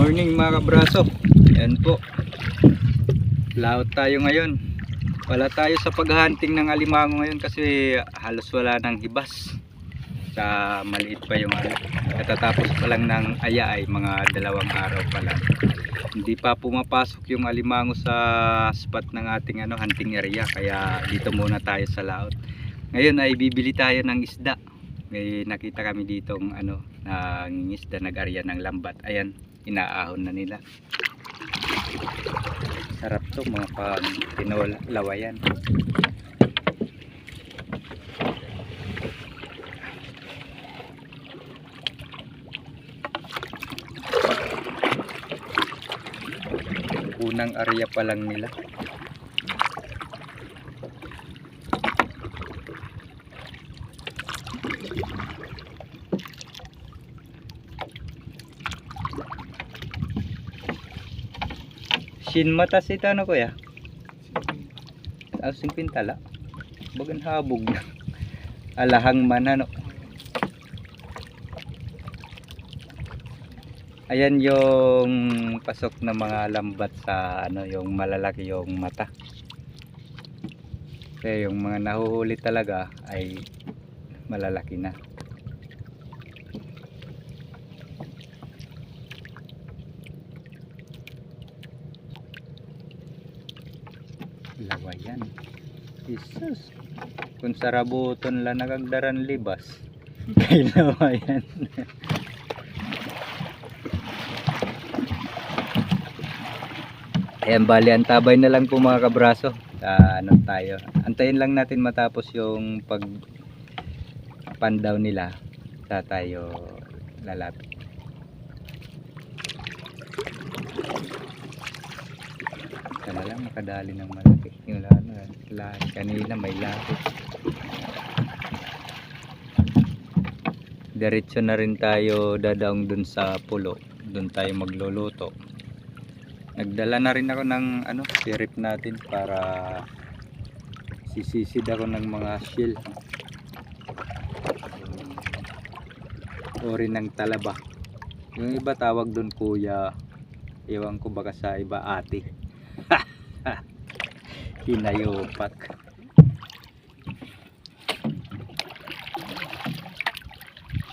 morning mga kabraso. Yan po. Laot tayo ngayon. Wala tayo sa paghahunting ng alimango ngayon kasi halos wala nang hibas. Sa maliit pa yung ano. Katatapos pa lang ng aya ay mga dalawang araw pa lang. Hindi pa pumapasok yung alimango sa spot ng ating ano hunting area kaya dito muna tayo sa laot. Ngayon ay bibili tayo ng isda. May nakita kami ditong ano nangingisda nag-arya ng lambat. Ayan, inaahon na nila. Sarap to mga pang tinolawayan. Unang arya pa lang nila. Shin matas ito ano kuya? Asing pintala. Bagan habog na. Alahang man ano. Ayan yung pasok ng mga lambat sa ano yung malalaki yung mata. Kaya yung mga nahuhuli talaga ay malalaki na. Jesus. Kung sa rabuton lang nagagdaran libas. Kay lawayan. Ayan, bali, antabay na lang po mga kabraso. Ah, ano tayo. Antayin lang natin matapos yung pag pandaw nila sa tayo lalapit. Sana lang makadali ng malaki. Yung ano, lahat. Kanina may lapit. Diretso na rin tayo dadaong dun sa pulo. Dun tayo magluluto. Nagdala na rin ako ng ano, sirip natin para sisisid ako ng mga shell. Ori ng talaba. Yung iba tawag doon kuya. Ewan ko baka sa iba ate. Hinayopak.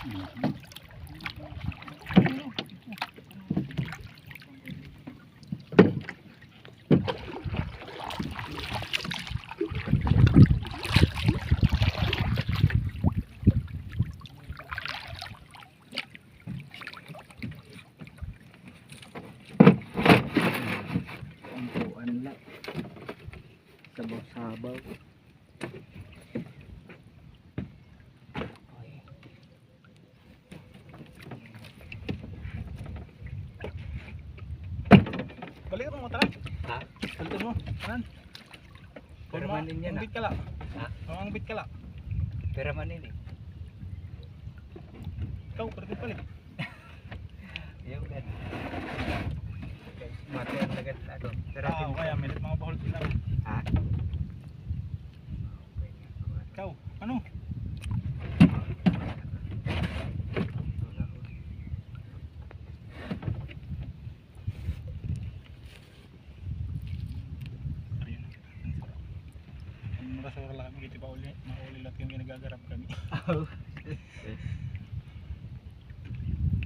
Mhm. Ang lang. Okay. Balik mo tara. Ha? Balik mo. Tanan. Pero manin yan, Ang bit ka la. Ha? Ang bit ka la. Pero man ini. Ikaw pwede balik. Yung gan. Mati ang lagat ano. Pero Ah, kaya may mga bahol sila. Ha? Ikaw, ano? Ayun. Ang mga sa lang kami kita pa uli, mauli lahat yung ginagagarap kami.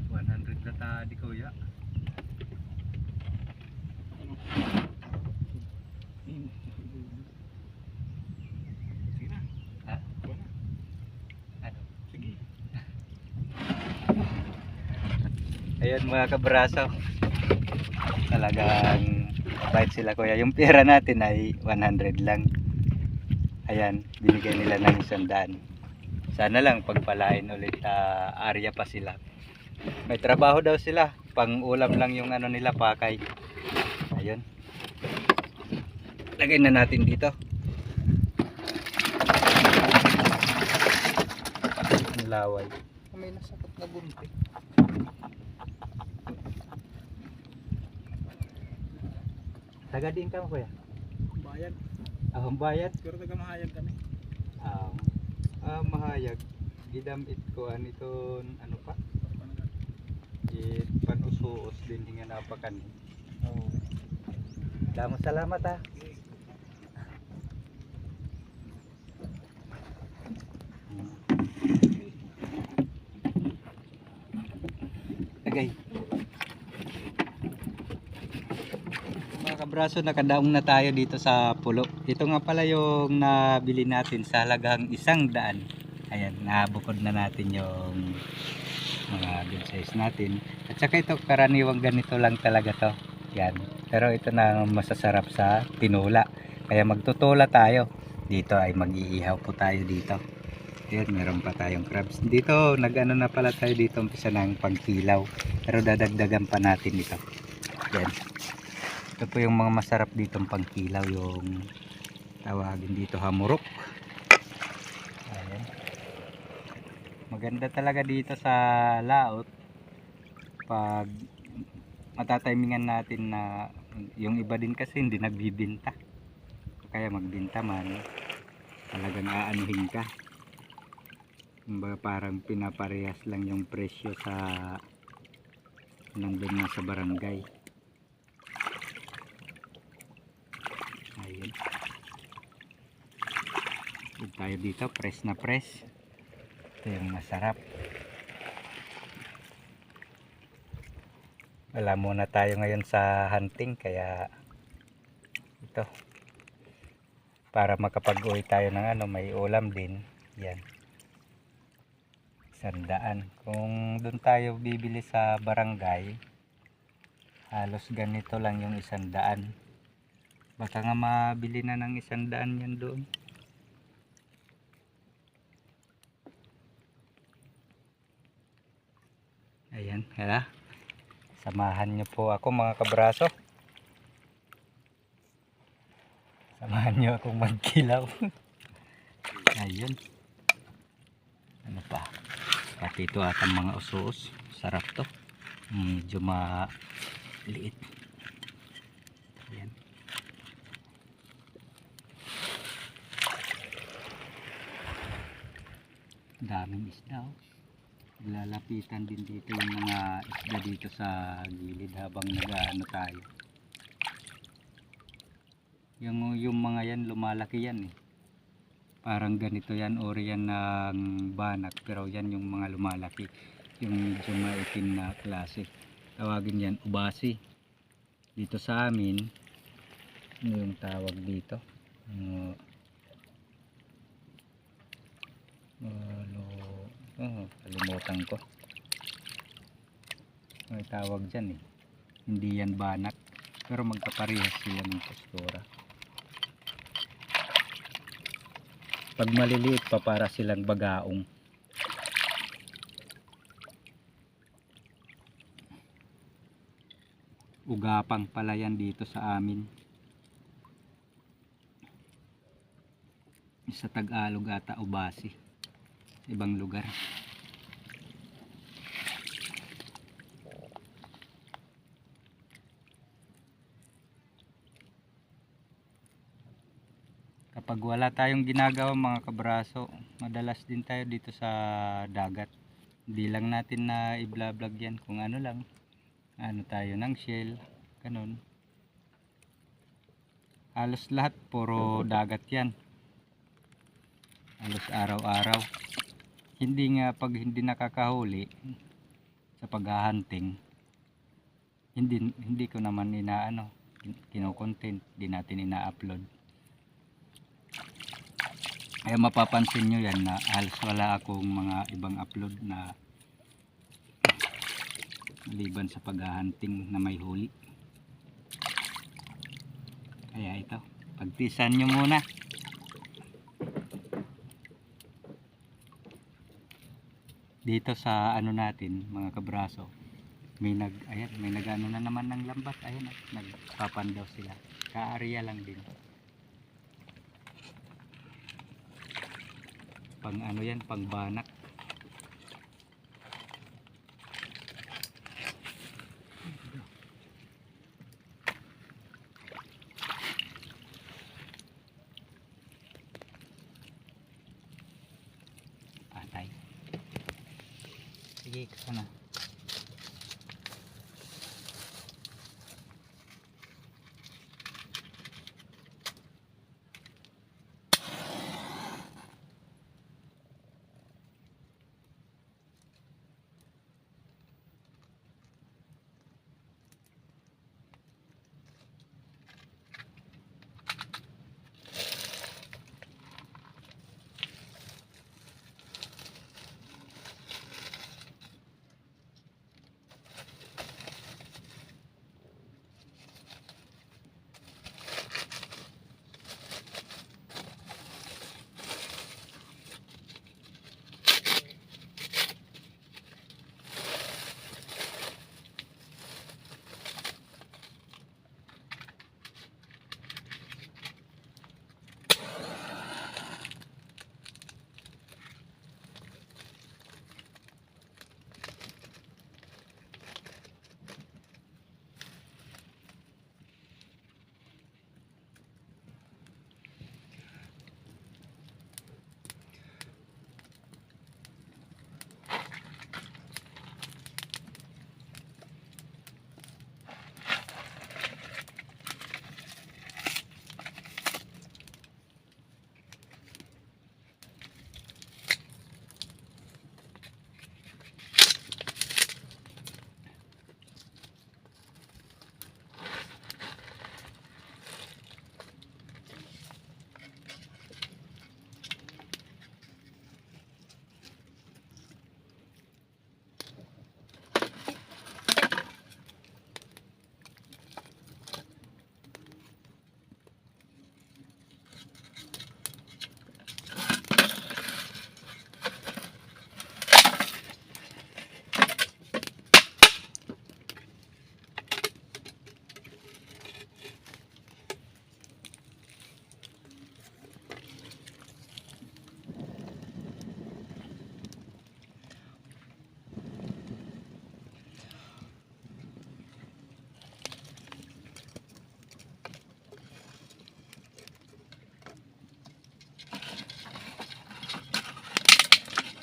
100 na tadi kuya. Sige na. Ha? Kuha na. Ano? Sige. Ayun mga kabraso. Talagang bait sila kuya. Yung pera natin ay 100 lang. Ayan, binigay nila ng isang. Sana lang pagpalain ulit ah, area pa sila. May trabaho daw sila. Pang ulam lang yung ano nila pakay. Ayun. Lagay na natin dito. Ang laway. May nasakot na bumpi. Taga din ka mo kuya? Bayan. Ah, ang bayad. Pero taga mahayag kami. Ah, ah, mahayag. Gidam it ko an iton ano pa? It panusuos din nga napakan. Oo. Damo salamat ha. Kabraso, nakadaong na tayo dito sa pulo. Ito nga pala yung nabili natin sa halagang isang daan. Ayan, nabukod na natin yung mga good size natin. At saka ito, karaniwang ganito lang talaga to. Yan. Pero ito na masasarap sa tinula. Kaya magtutula tayo. Dito ay mag-iihaw po tayo dito. Ayan, meron pa tayong crabs. Dito, nag-ano na pala tayo dito, umpisa ng pangkilaw. Pero dadagdagan pa natin ito. Yan. Ito po yung mga masarap ditong pangkilaw, yung tawagin dito hamurok. Ayan. Maganda talaga dito sa laot pag matatimingan natin na yung iba din kasi hindi nagbibinta. Kaya magbinta man, talagang aanuhin ka. Kumbaga parang pinaparehas lang yung presyo sa nandun na sa barangay. Ayun. Huwag tayo dito, press na press. Ito yung masarap. Wala muna tayo ngayon sa hunting kaya ito. Para makapag-uwi tayo ng ano may ulam din. Yan. Sandaan. Kung doon tayo bibili sa barangay halos ganito lang yung isandaan baka nga mabili na ng isandaan yan doon ayan hala. Samahan nyo po ako mga kabraso. Samahan nyo akong magkilaw. Ayun ano pa? Pati ito at ang mga usos. Sarap to. Medyo maliit. Ayan. Daming isda oh. Lalapitan din dito yung mga isda dito sa gilid habang nag-ano tayo. Yung, yung mga yan lumalaki yan eh. Parang ganito yan ori yan ng banak pero yan yung mga lumalaki. Yung medyo maitim na klase. Tawagin yan ubasi. Dito sa amin ano yung tawag dito? Uh, ano oh, kalimutan ko. May tawag dyan eh. Hindi yan banak. Pero magkaparehas sila ng postura. Pag maliliit pa para silang bagaong. Ugapang pala yan dito sa amin. Sa Tagalog ata ubasi ibang lugar. Kapag wala tayong ginagawa mga kabraso madalas din tayo dito sa dagat. Hindi lang natin na i-vlog yan kung ano lang. Ano tayo ng shell ganun. Halos lahat puro dagat yan. Halos araw-araw hindi nga pag hindi nakakahuli sa paghahunting hindi hindi ko naman inaano kino-content di natin ina-upload. Kaya mapapansin nyo yan na halos wala akong mga ibang upload na maliban sa paghahunting na may huli. Kaya ito pagtisan nyo muna dito sa ano natin mga kabraso may nag ayan may nagano na naman ng lambat ayan ah, nagpapandaw sila. Kaarya lang din. Pang ano yan pang banak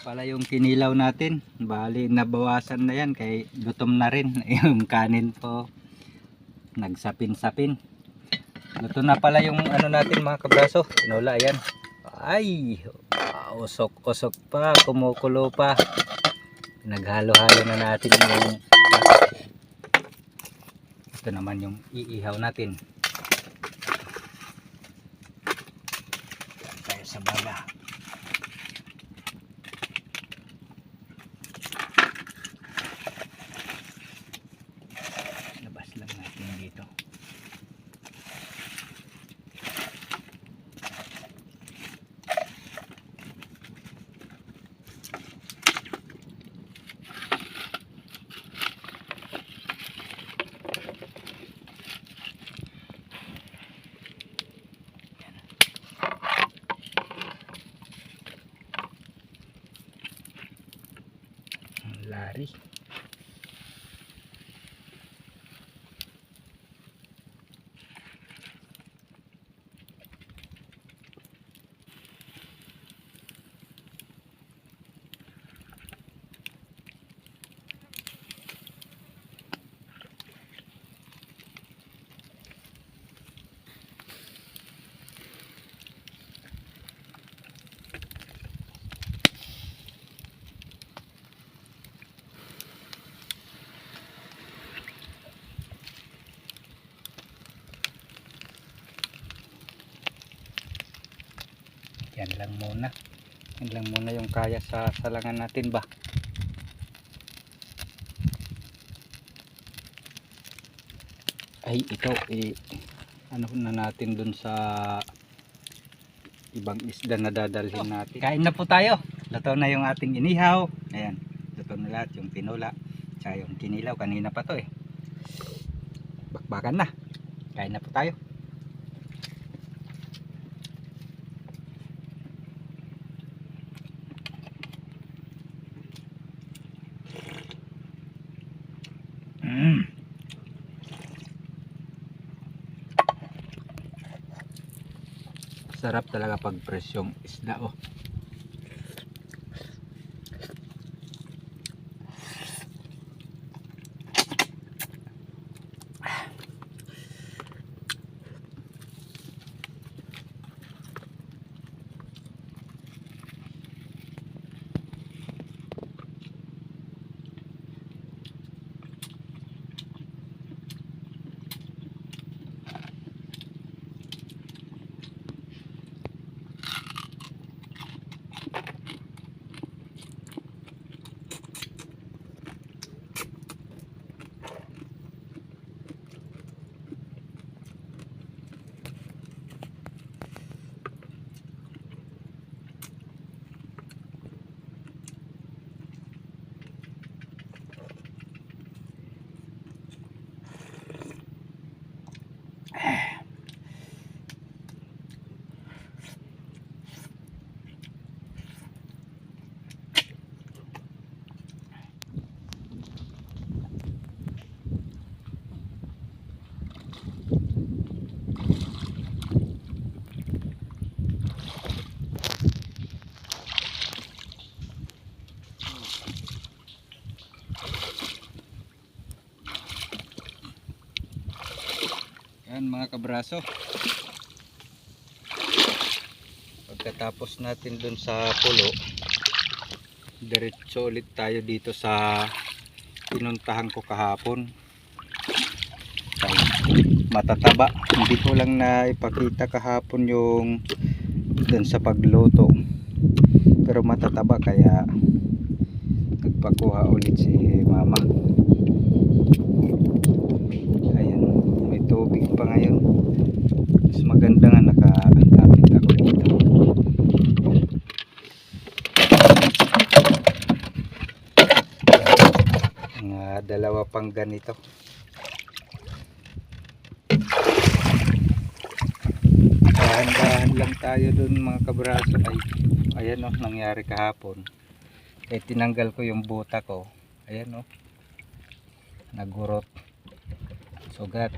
pala yung kinilaw natin. Bali, nabawasan na yan. Kay gutom na rin. Yung kanin po. Nagsapin-sapin. Luto na pala yung ano natin mga kabraso. Tinola, ayan. Ay, usok-usok pa. Kumukulo pa. Naghalo-halo na natin yung ito naman yung iihaw natin. Yan tayo sa baga. Labas lang natin dito. Ang Lari. Yan lang muna. Yan lang muna yung kaya sa salangan natin ba. Ay ito eh, ano na natin dun sa ibang isda na dadalhin natin. Kain na po tayo. Luto na yung ating inihaw. Ayan. Luto na lahat yung pinula. Tsaka yung kinilaw. Kanina pa to eh. Bakbakan na. Kain na po tayo. Sarap talaga pag presyong isda oh. Yan mga kabraso. Pagkatapos natin dun sa pulo, diretso ulit tayo dito sa pinuntahan ko kahapon. Matataba. Hindi ko lang na ipakita kahapon yung dun sa pagluto. Pero matataba kaya nagpakuha ulit si mama. Ayan, may tubig pa ngayon. Mas maganda nga nakakapit ako dito. Mga dalawa pang ganito. Dahan-dahan lang tayo dun mga kabraso. Ay, ayan o, nangyari kahapon. Eh, tinanggal ko yung buta ko. Ayan o. Nagurot sugat